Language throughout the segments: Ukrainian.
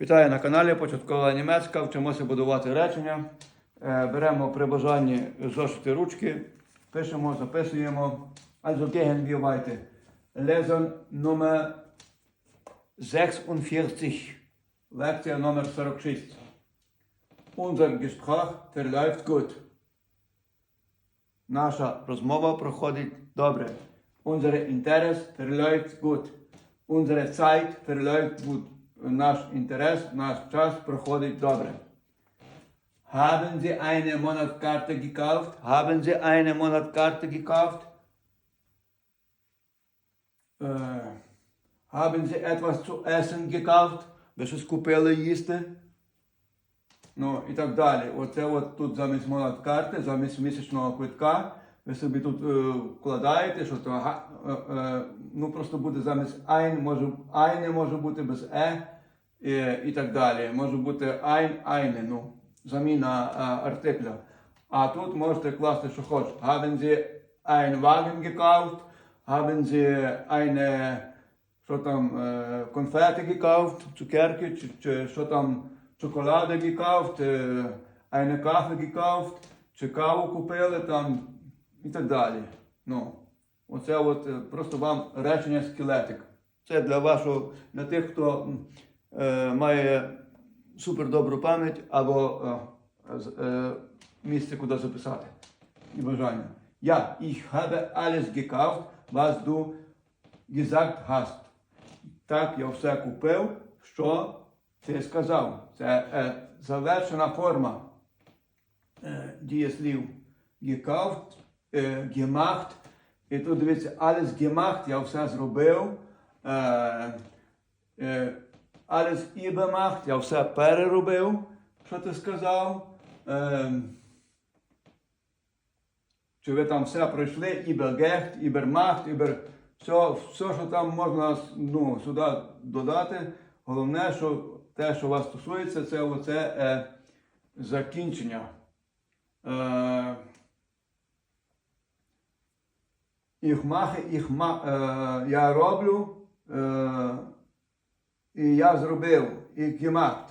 Вітаю на каналі Початкова німецька. Вчимося будувати речення. Е, Беремо при бажанні зошити ручки, пишемо, записуємо. Also gehen wir weiter. Lesson Nummer 46. Лекція номер 46. Unser Gespräch verläuft gut. Наша розмова проходить добре. Unser Interesse verläuft gut. Unsere Zeit verläuft gut. Наш інтерес, наш час проходить добре. Haben Sie eine Monatskarte gekauft? Haben Sie eine Monatskarte gekauft? Äh, haben Sie etwas zu essen gekauft? Ви щось купили їсти? Ну і так далі. Оце от тут замість монаткарти, замість місячного квитка. Ви собі тут е, вкладаєте, що то е, е, ну просто буде замість ein, може eine може бути без е, і так далі. Може бути ein, eine, ну, заміна е, артикля. А тут можете класти, що хочете. Haben Sie einen Wagen gekauft? Haben Sie eine що там е, конфети gekauft, цукерки, чи, чи що там шоколади gekauft, е, eine Kaffee gekauft, чи каву купили там і так далі. Ну, оце от е, просто вам речення скелетик. Це для вашого, для тих, хто е, має супердобру пам'ять або е, е, місце, куди записати. І бажання. Ja, ich habe alles gekauft, was du gesagt hast. Так, я все купив, що ти сказав. Це е, завершена форма е, дієслів. Gekauft, е, gemacht. І тут дивіться, alles gemacht, я все зробив. Е, е, alles übermacht, я все переробив. Що ти сказав? Е, чи ви там все пройшли, Übergecht, Übermacht, Über... Все, все, що там можна ну, сюди додати. Головне, що те, що вас стосується, це оце е, закінчення. Е, їх махи, їх ма, е, я роблю, е, і я зробив, і gemacht.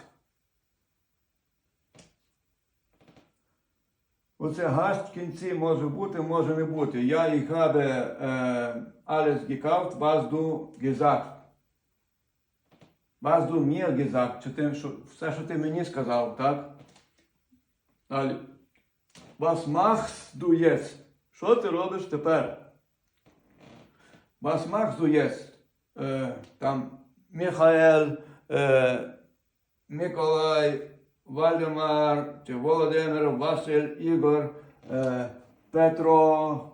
Оце гаст в кінці може бути, може не бути. Я їх habe е, alles gekauft, was du gesagt. Was du mir. Чи ти, що, все, що ти мені сказав, так? Далі. Was machst du? Що ти робиш тепер? Was machst du jetzt? Там Михаел, е, Миколай, Вальдемар, Володимир, Василь, Ігор, е, Петро,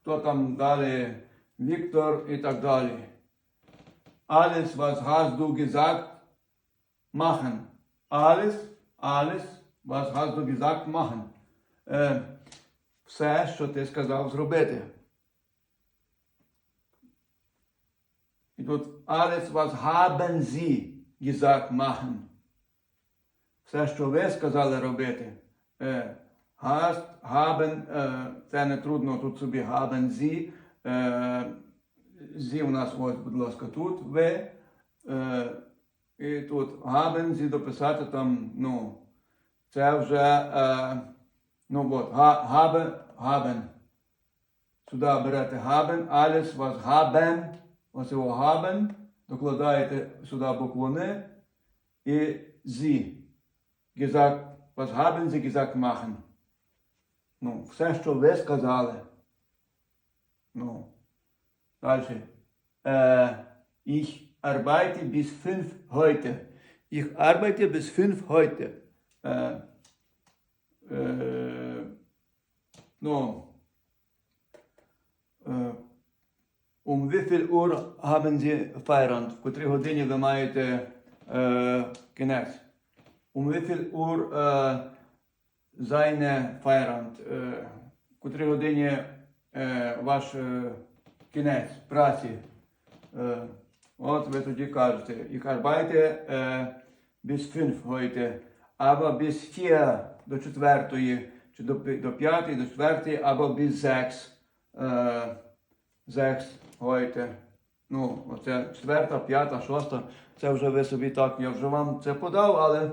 хто там далі, Віктор і так далі. Alles, was hast du gesagt, machen. Alles, alles, was hast du gesagt, machen. Все, що ти сказав зробити. І alles, was haben sie gesagt, machen. Все, що ви сказали робити. Е, hast, haben, е, це не трудно, тут собі haben sie. Е, sie у нас ось, будь ласка, тут ви. Е, і тут haben sie дописати там, ну, це вже, е, ну от, haben, haben. Сюди берете haben, alles, was haben, його haben, докладаєте сюди букву і. Gesagt, was haben sie gesagt machen? Ну, все, що ви сказали. Ну, далі. Äh, ich arbeite bis fünf heute. Ich arbeite bis fünf heute. Äh, äh, ну, äh, um wie viel Uhr haben Sie Feierabend? В котрій годині ви маєте е, кінець? Um wie viel Uhr е, seine Feierabend? Е, в котрій е, ваш е, кінець праці? Е, от ви тоді кажете, ich arbeite е, bis 5 heute, або bis 4 до четвертої, чи до, п'ятої, до четвертої, або bis 6. Е, 6 heute. Ну, оце четверта, п'ята, шоста. Це вже ви собі так, я вже вам це подав, але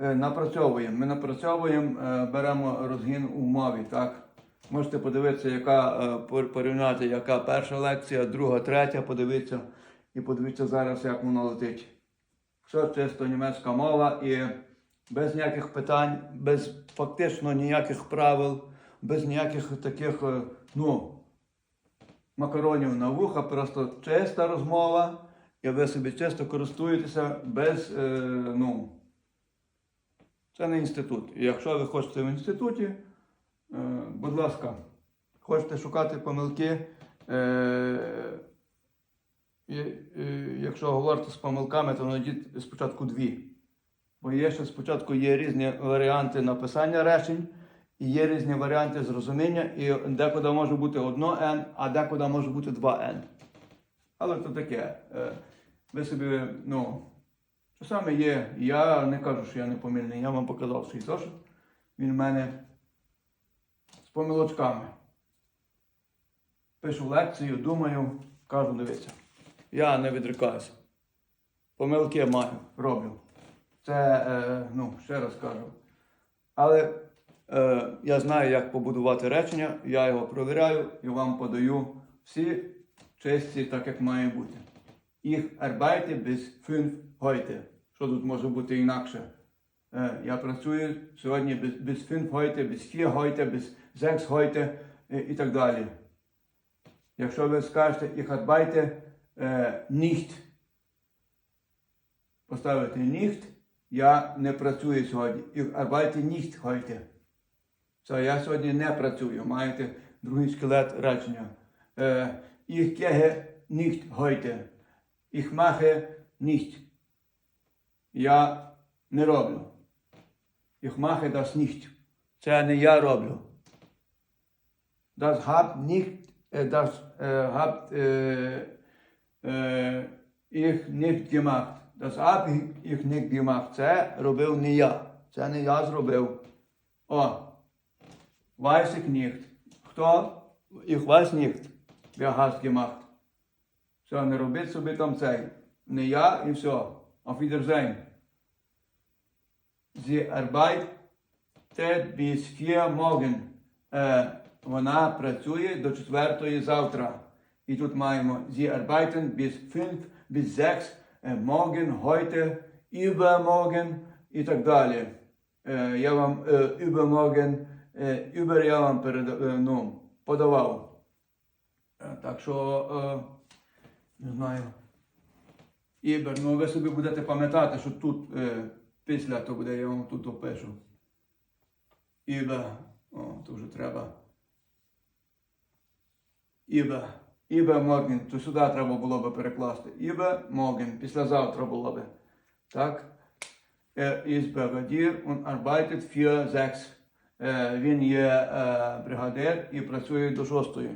е, напрацьовуємо. Ми напрацьовуємо, е, беремо розгін у мові. Так? Можете подивитися, яка е, порівняти, яка перша лекція, друга, третя, подивитися і подивіться зараз, як воно летить. Все чисто німецька мова і без ніяких питань, без фактично ніяких правил, без ніяких таких, е, ну, макаронів на вуха, просто чиста розмова, і ви собі чисто користуєтеся без, е, ну, це не інститут. І якщо ви хочете в інституті, е, будь ласка, хочете шукати помилки, е, і, е, якщо говорити з помилками, то знайдіть спочатку дві. Бо є ще спочатку є різні варіанти написання речень, і є різні варіанти зрозуміння, і декуди може бути одно N, а декуди може бути два N. Але то таке. е, Ви собі, ну, часами є. Я не кажу, що я не помильний, я вам показав свій зошит. Він в мене з помилочками. Пишу лекцію, думаю, кажу, дивіться. Я не відрикаюся. Помилки маю, роблю. Це, е, ну, ще раз кажу. Але е, я знаю, як побудувати речення, я його провіряю і вам подаю всі чисті, так як має бути. Ich arbeite bis fünf heute. Що тут може бути інакше? Е, я працюю сьогодні bis, bis fünf heute, bis vier heute, bis sechs heute е, і так далі. Якщо ви скажете ich arbeite е, nicht, поставити nicht, я не працюю сьогодні. Ich arbeite nicht heute. Це я сьогодні не працюю. Маєте другий скелет речення. Е, ich gehe nicht heute. Ich mache nicht. Я не роблю. Ich mache das nicht. Це не я роблю. Das hat nicht, äh, das äh, habt äh, äh, ich nicht gemacht. Das hab ich, ich nicht gemacht. Це робив не я. Це не я зробив. О, weiß ich nicht. Хто? Ich weiß nicht. Wer hat gemacht. Все, не робіть собі там цей. Не я і все. Auf Wiedersehen. Sie arbeitet bis vier morgen. Е, вона працює до четвертої завтра. І тут маємо Sie arbeiten bis fünf, bis sechs, е, morgen, heute, übermorgen і так далі. Е, я вам е, übermorgen, е, über я вам переда, е, ну, подавав. Е, так що, е, не знаю. Ібер, ну ви собі будете пам'ятати, що тут після то буде, я вам тут опишу. Ібер, о, то вже треба. Ібер, Ібер Морген, то сюди треба було би перекласти. Ібер Морген, післязавтра було би. Так? Er ist Brigadier und arbeitet. Е, Він є е, бригадир і працює до шостої.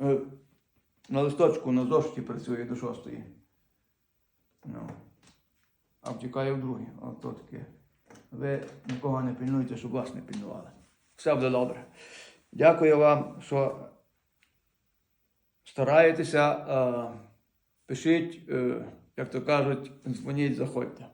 Е, На листочку, на зошиті працює до шостої. Ну. А втікає в другий. От то таке. Ви нікого не пильнуєте, щоб вас не пильнували. Все буде добре. Дякую вам, що стараєтеся. Пишіть, як то кажуть, дзвоніть, заходьте.